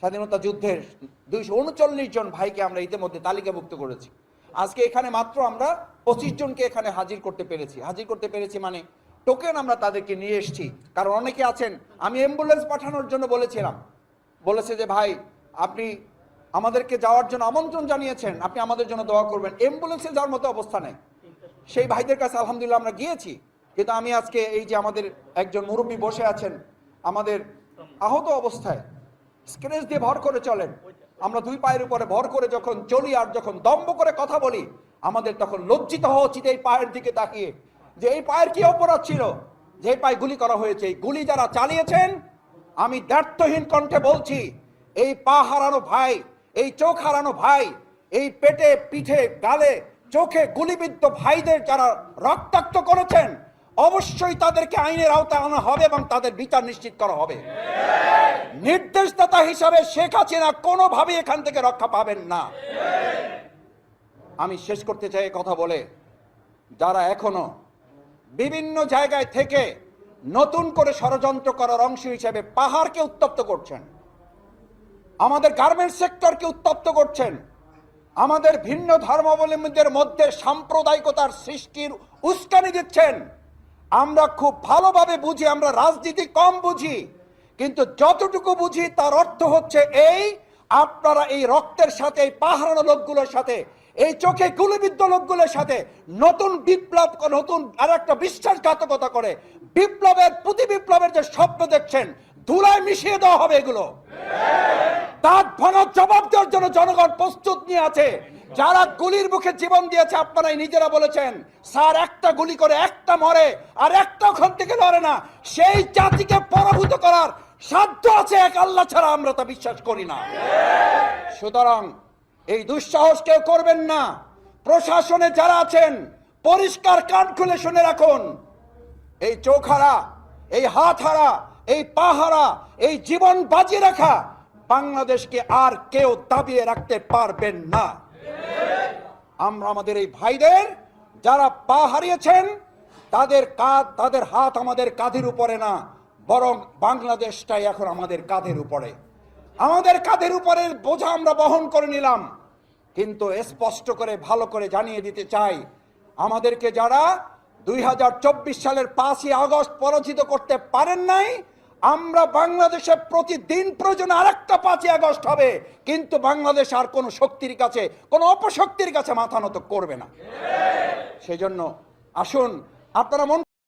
স্বাধীনতা যুদ্ধের দুইশো উনচল্লিশ জন ভাইকে আমরা ইতিমধ্যে তালিকাভুক্ত করেছি। আজকে এখানে মাত্র আমরা পঁচিশ জনকে এখানে হাজির করতে পেরেছি। হাজির করতে পেরেছি মানে টোকেন আমরা তাদেরকে নিয়ে এসেছি। কারণ অনেকে আছেন, আমি অ্যাম্বুলেন্স পাঠানোর জন্য বলেছিলাম। বলেছে যে, ভাই, আপনি আমাদেরকে যাওয়ার জন্য আমন্ত্রণ জানিয়েছেন। আপনি আমাদের জন্য দোয়া করবেন। অ্যাম্বুলেন্সে যাওয়ার মতো অবস্থা নেই। সেই ভাইদের কাছে আলহামদুলিল্লাহ আমরা গিয়েছি। কিন্তু আমি আজকে এই যে আমাদের একজন মুরব্বী বসে আছেন, আমাদের আহত অবস্থায় স্ক্রেচ দিয়ে ভর করে চলেন। আমরা দুই পায়ের উপরে ভর করে যখন চলি আর যখন দম্ব করে কথা বলি, আমাদের তখন লজ্জিত হওয়া উচিত এই পায়ের দিকে তাকিয়ে। যে এই পায়ের কি অপরাধ ছিল? যে পায়ে গুলি করা হয়েছে গুলি যারা চালিয়েছেন, আমি দ্ব্যর্থহীন কণ্ঠে বলছি, এই পা হারানো ভাই, এই চোখ হারানো ভাই, এই পেটে, পিঠে, গালে, চোখে গুলিবিদ্ধ ভাইদের যারা রক্তাক্ত করেছেন অবশ্যই তাদেরকে আইনের আওতায় আনা হবে এবং তাদের বিচার নিশ্চিত করা হবে। নির্দেশদাতা হিসাবে শেখ হাসিনা কোনোভাবে এখান থেকে রক্ষা পাবেন না। আমি শেষ করতে চাই কথা বলে, যারা এখনও বিভিন্ন জায়গায় থেকে নতুন করে ষড়যন্ত্র করার অংশ হিসেবে পাহাড়কে উত্তপ্ত করছেন, আমাদের গার্মেন্টস সেক্টরকে উত্তপ্ত করছেন, আমাদের ভিন্ন ধর্মাবলম্বীদের মধ্যে সাম্প্রদায়িকতার সৃষ্টির উস্কানি দিচ্ছেন আমরা খুব ভালোভাবে বুঝি, আমরা রাজনীতি কম বুঝি, কিন্তু যতটুকু বুঝি তার অর্থ হচ্ছে এই, আপনারা এই রক্তের সাথে, এই পাহারানো লোকগুলোর সাথে, এই চোখে গুলিবিদ্ধ লোকগুলোর সাথে নতুন বিপ্লব, নতুন আর একটা বিশ্বাসঘাতকতা করে, বিপ্লবের, প্রতি বিপ্লবের যে স্বপ্ন দেখছেন, ধুলায় মিশিয়ে দেওয়া হবে এগুলো। দাঁত ভাঙার জবাব দেওয়ার জন্য জনগণ প্রস্তুত নিয়ে আছে। যারা গুলির মুখে জীবন দিয়েছে, আপনারাই নিজেরা বলেছেন, স্যার, একটা গুলি করে একটা মরে আর একটা ওখান থেকে লড়ে না। সেই জাতিকে পরাভূত করার সাধ্য আছে এক, আল্লাহ ছাড়া আমরা তা বিশ্বাস করি না। সুতরাং এই দুঃসাহস কেউ করবেন না। প্রশাসনে যারা আছেন, পরিষ্কার কান খুলে শুনে রাখুন। এই চোখ হারা, এই হাত হারা, এই পা হারা, এই জীবন বাজিয়ে রাখা বাংলাদেশকে আর কেউ দাবিয়ে রাখতে পারবেন না। আমরা আমাদের এই ভাইদের যারা পা হারিয়েছেন, তাদের কাঁধ, তাদের হাত আমাদের কাঁধের উপরে না, বরং বাংলাদেশটাই এখন আমাদের কাঁধের উপরে। আমাদের কাঁধের উপরে বোঝা আমরা বহন করে নিলাম। কিন্তু স্পষ্ট করে, ভালো করে জানিয়ে দিতে চাই, আমাদেরকে যারা দুই হাজার চব্বিশ সালের পাঁচই আগস্ট পরাজিত করতে পারেন নাই আমরা বাংলাদেশে প্রতিদিন প্রয়োজন আরেকটা পাঁচই আগস্ট হবে, কিন্তু বাংলাদেশ আর কোনো শক্তির কাছে, কোনো অপশক্তির কাছে মাথা নত করবে না। সেজন্য আসুন, আপনারা মন